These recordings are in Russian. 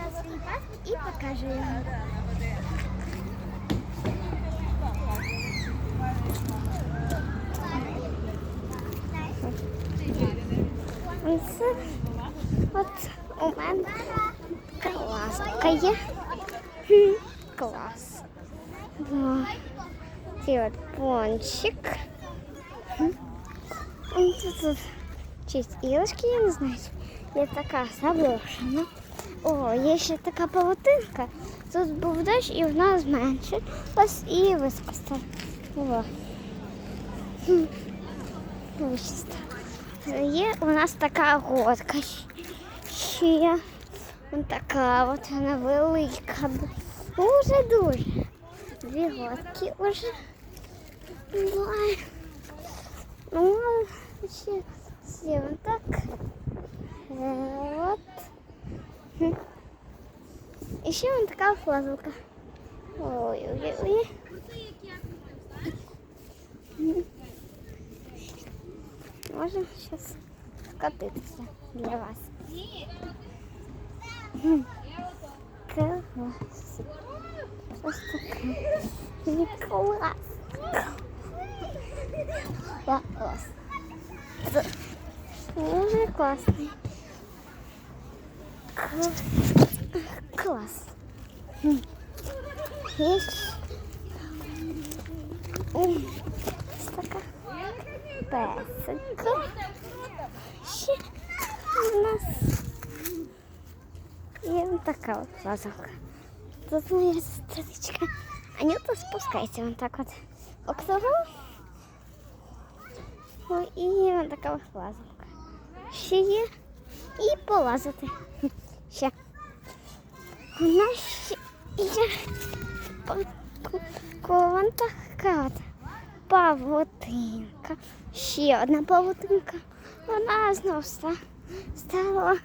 зараз свій паспорт і покажу його. Це от у мене класка є. Хм, Клас. Да. Ці от пончик. Хм. Он Тут, тут чисть іграшки, я не знаю. Є така заброшена. О, є ще така павутинка. Тут був дощ і вона зменшилась і. Хм. Є у нас така горка ще. Ось така от вона велика. Дуже дуже. Дві горки вже. Ну, ще, ще вот так. Вот. Хм. І ще вон така флазелка. Ой-ой-ой. Можемо зараз скатитися для вас. Хм. Клас. Ось таке. Клас. Клас. Це Дуже класний. К- Клас. Хм. Є ж- М, ось така песика. Ще у нас є ось така от лазалка. Тут моя сестричка. Анюта спускається вон так от. Октогон. Ой, і вон така ось лазалка. Ще є. І полазити. Ще. У нас є вон така от павутинка. Ще одна павутинка. Вона знов ста- стала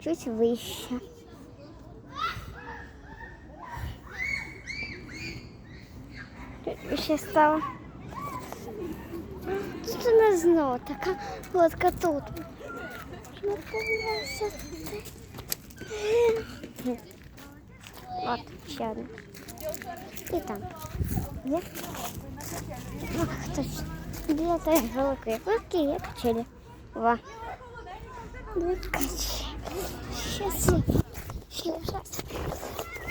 чуть вище. Ще стало. Тут нас знову така лодка тут. Напевнася. От, ще одна. І там. Є? Ах, точно. Біля тої великої лодки є качелі. Ва. Дві качелі. Щас я. Ще раз.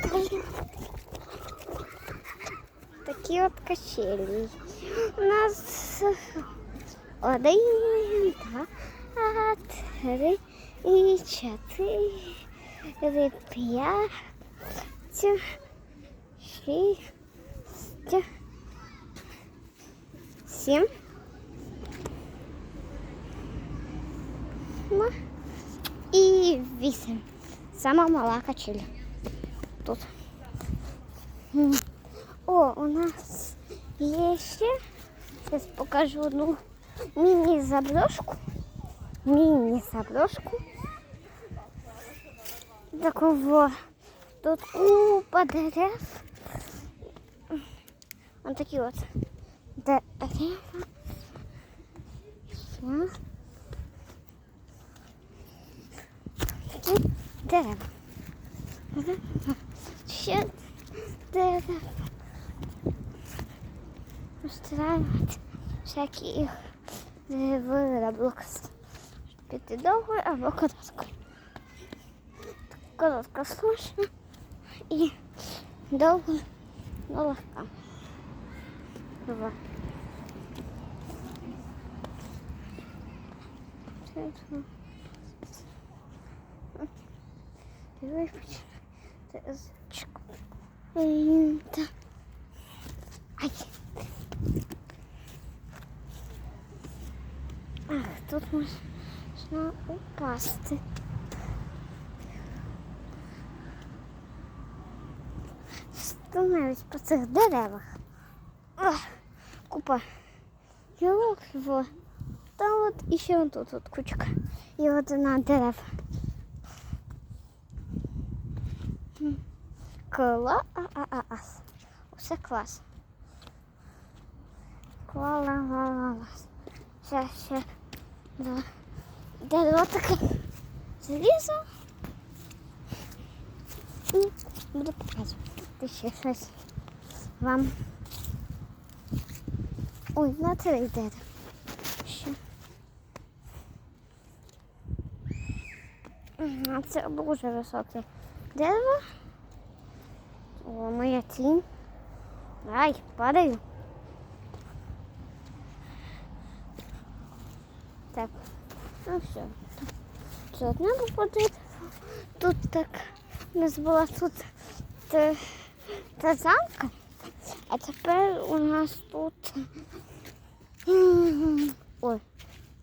Покажу. Такі от качелі. У нас один, два, три і чотири, п'ять, шість, сім. Ну, і вісім. Сама мала качеля. Тут. М. О, у нас є ще. Зараз покажу одну міні-заброшку. Міні-заброшку. Такого. Тут купа дерев. Ось такі от дерева. Все. Такі дерева. Ще дерева. устраивать всякие э, в Roblox. Піти довго або коротко. Коротко сложно і довго но легка. Вот. Випече. Так. Ай. Ах, тут можна упасти. Становись по цих деревах. Ах, купа гілок, во. Та от і ще вон тут от кучка. І от на дерев. М. Клас. Усе клас. Клас. Ще, ще. Два. Дерево таке залізо. І буду показувати ще щось вам. Ой, на це йде. Ще. А це дуже високе дерево. О, моя тінь. Ай, падаю. Так, ну все. Це одне походить. Тут так у нас була тут та, та замка, а тепер у нас тут. м, Ой,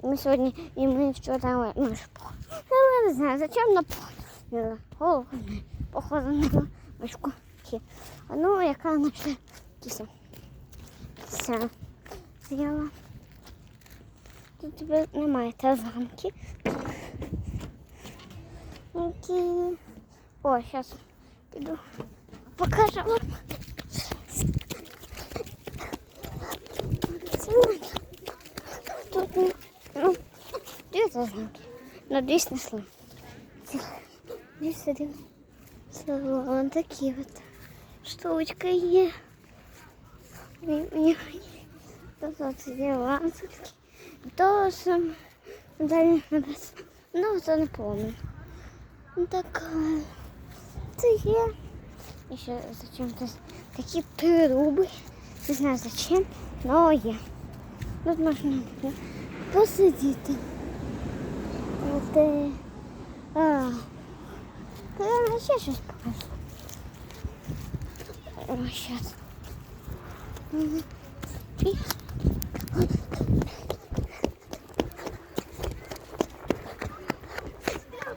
ми сьогодні і ми вчора ну, ж пох- ну, я не знаю, зачем на голову походу на мишку. А ну, яка наша кіся. Все. З'їла. Тут тебе немає та замки. Окей. О, зараз піду. Покажу де це замки? Ну, десь знайшла. Десь один салон такий от. Штучка є. Тут от є ланцюжки. Досом. Далі небес. Ну, це не повно. Ну так. е, Це є. І ще зачем то такі труби. Не знаю зачем, но є. Тут можна буде посидіти. От, е, а, я ще щось покажу. О, сейчас. І...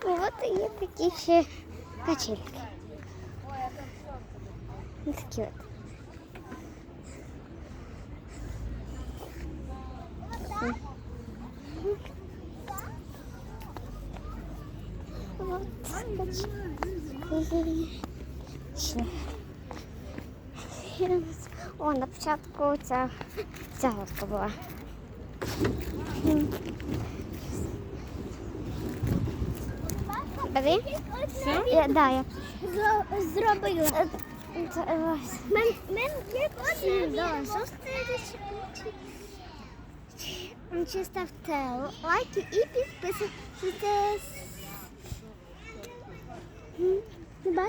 Вот і є такі ще качельки. Ось такі от. О, на початку ця, ця лодка була. Бери? Я, да, я зробила. Мен, мен є Чи ставте лайки і підписуйтесь. Не бачиш?